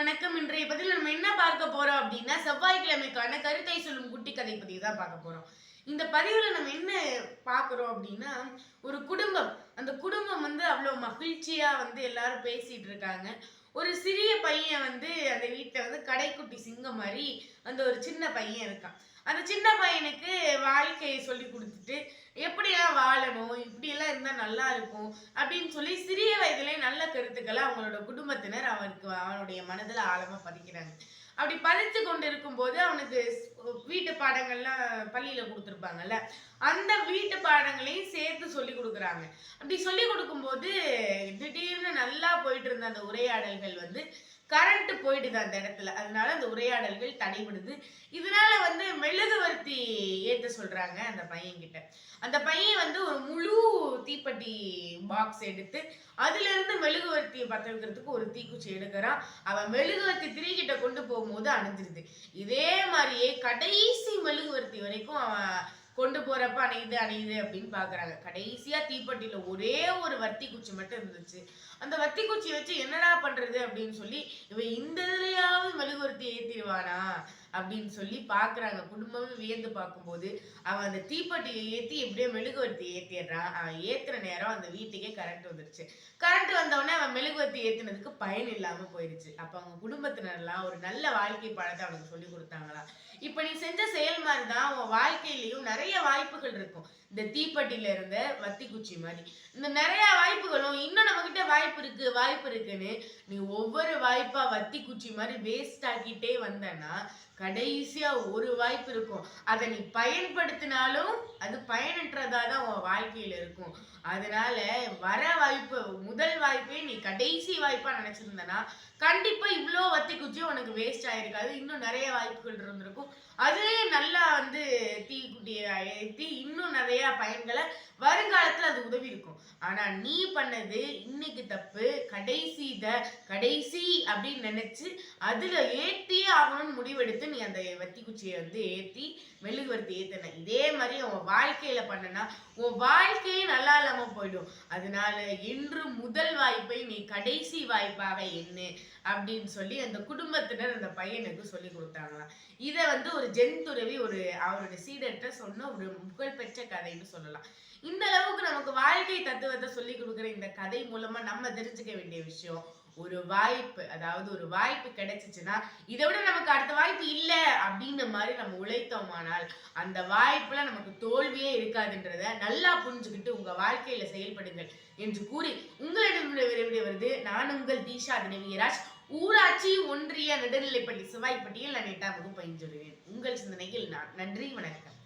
வணக்கம். இன்றைய பதில் நம்ம என்ன பார்க்க போறோம் அப்படின்னா செவ்வாய்க்கிழமைக்கான கருத்தை சொல்லும் குட்டி கதை பத்தி தான் பார்க்க போறோம். இந்த பதிவுல நம்ம என்ன பார்க்குறோம் அப்படின்னா ஒரு குடும்பம். அந்த குடும்பம் வந்து அவ்வளோ மகிழ்ச்சியா வந்து எல்லாரும் பேசிட்டு இருக்காங்க. ஒரு சிறிய பையன் வந்து அந்த வீட்டில் வந்து கடைக்குட்டி சிங்கம் மாதிரி அந்த ஒரு சின்ன பையன் இருக்கான். அந்த சின்ன பையனுக்கு வாழ்க்கையை சொல்லி கொடுத்து இப்படியெல்லாம் நல்லா இருக்கும் அப்படின்னு சொல்லி சிறிய வயதிலே நல்ல கருத்துக்களை அவங்களோட குடும்பத்தினர் அவருக்கு அவனுடைய மனதில் ஆழமாக பதிக்கிறாங்க. அப்படி பதித்து கொண்டு இருக்கும்போது அவனுக்கு பாடங்கள்லாம் பள்ளியில் கொடுத்துருப்பாங்கல்ல அந்த வீட்டு பாடங்களையும் சேர்த்து சொல்லி கொடுக்குறாங்க. அப்படி சொல்லி கொடுக்கும்போது திடீர்னு நல்லா போயிட்டு இருந்த அந்த உரையாடல்கள் வந்து கரண்ட் போயிடுது அந்த இடத்துல. அதனால அந்த உரையாடல்கள் தடைபடுது. இதனால வந்து மெழுகுவர்த்தி ஏற்ற சொல்றாங்க அந்த பையன்கிட்ட. அந்த பையன் வந்து ஒரு முழு தீப்பெட்டி பாக்ஸ் எடுத்து அதுல இருந்து மெழுகுவர்த்தியை பற்ற வைக்கிறதுக்கு ஒரு தீக்குச்சி எடுக்கிறான். அவன் மெழுகுவர்த்தி திரிகிட்ட கொண்டு போகும்போது அணிஞ்சிருது. இதே மாதிரியே கடைசி மெழுகுவர்த்தி வரைக்கும் அவன் கொண்டு போறப்ப அணையுது அணையுது அப்படின்னு பாக்குறாங்க. கடைசியா தீப்பெட்டியில ஒரே ஒரு வத்தி குச்சி மட்டும் இருந்துச்சு. அந்த வத்தி குச்சி வச்சு என்னடா பண்றது அப்படின்னு சொல்லி இவன் இந்த இதுலயா மெழுகுவர்த்தி ஏத்திடுவானா? அப்படின்னு சொல்லி பாக்குறாங்க. குடும்பமே வியந்து பார்க்கும்போது அவன் அந்த தீப்பெட்டியை ஏத்தி எப்படியோ மெழுகுவர்த்தி ஏத்திடுறான் அவன் ஏத்துற நேரம் அந்த வீட்டுக்கே கரண்ட் வந்துருச்சு. கரண்ட் வந்தவொடனே அவன் மெழுகுவர்த்தி ஏத்துனதுக்கு பயன் இல்லாம போயிருச்சு. அப்ப அவங்க குடும்பத்தினர்லாம் ஒரு நல்ல வாழ்க்கை பாடத்தை அவனுக்கு சொல்லி கொடுத்தாங்களா இப்ப நீ செஞ்ச செயல் மாதிரி தான் உன் வாழ்க்கையிலயும் நிறைய வாய்ப்புகள் இருக்கும். இந்த தீப்பெட்டியில இருந்த வத்தி குச்சி மாதிரி. இந்த நிறைய வாய்ப்புகளும் இன்னும் நம்ம கிட்ட வாய்ப்பு இருக்கு வாய்ப்பு இருக்குன்னு நீ ஒவ்வொரு வாய்ப்பா வத்தி குச்சி மாதிரி வேஸ்ட் ஆக்கிட்டே வந்தனா கடைசியா ஒரு வாய்ப்பு இருக்கும். அதை நீ பயன்படுத்தினாலும் அது பயனற்றதா தான் உன் வாழ்க்கையில இருக்கும். அதனால வர வாய்ப்பு முதல் வாய்ப்பே நீ கடைசி வாய்ப்பா நினைச்சிருந்தனா கண்டிப்பா இவ்வளோ வத்தி குச்சி உனக்கு வேஸ்ட் ஆயிருக்காது. இன்னும் நிறைய வாய்ப்புகள் இருந்திருக்கும். அது நல்லா வந்து தீக்குட்டியை ஏற்றி இன்னும் நிறைய பயன்களை வருங்காலத்துல அது உதவி இருக்கும். ஆனா நீ பண்ணது இன்னைக்கு தப்பு. கடைசி இத கடைசி அப்படின்னு நினைச்சு அதுல ஏத்தியே ஆகணும்னு முடிவெடுத்து நீ அந்த வத்தி குச்சியை வந்து ஏத்தி மெழுகுவர்த்தி ஏத்தன. இதே மாதிரி உன் வாழ்க்கையில பண்ணனா உன் வாழ்க்கையே நல்லா இல்லாம போயிடும். அதனால இன்று முதல் வாய்ப்பை நீ கடைசி வாய்ப்பாக என்ன அப்படின்னு சொல்லி அந்த குடும்பத்தினர் அந்த பையனுக்கு சொல்லி கொடுத்தாங்களாம் இதை வந்து ஒரு ஜென் துறவி ஒரு அவருடைய சீடர்கிட்ட சொன்ன ஒரு புகழ்பெற்ற கதைன்னு சொல்லலாம். இந்த அளவுக்கு நமக்கு வாழ்க்கை தத்துவத்தை சொல்லி கொடுக்குற இந்த கதை மூலமா நம்ம தெரிஞ்சுக்க வேண்டிய விஷயம். ஒரு வாய்ப்பு அதாவது ஒரு வாய்ப்பு கிடைச்சிச்சுன்னா இதை விட நமக்கு அடுத்த வாய்ப்பு இல்லை அப்படின்ற மாதிரி நம்ம உழைத்தோமானால் அந்த வாய்ப்புல நமக்கு தோல்வியே இருக்காதுன்றத நல்லா புரிஞ்சுக்கிட்டு உங்க வாழ்க்கையில செயல்படுங்கள் என்று கூறி உங்களிடம் விரைவில் வருது நான் உங்கள் தீஷா தினவியராஜ். ஊராட்சி ஒன்றிய நடுநிலைப்பள்ளி சிவாய்ப்பட்டியில் நான் எட்டாம் வகுப்பு பயின்று உங்கள் சிந்தனையில் நான். நன்றி வணக்கம்.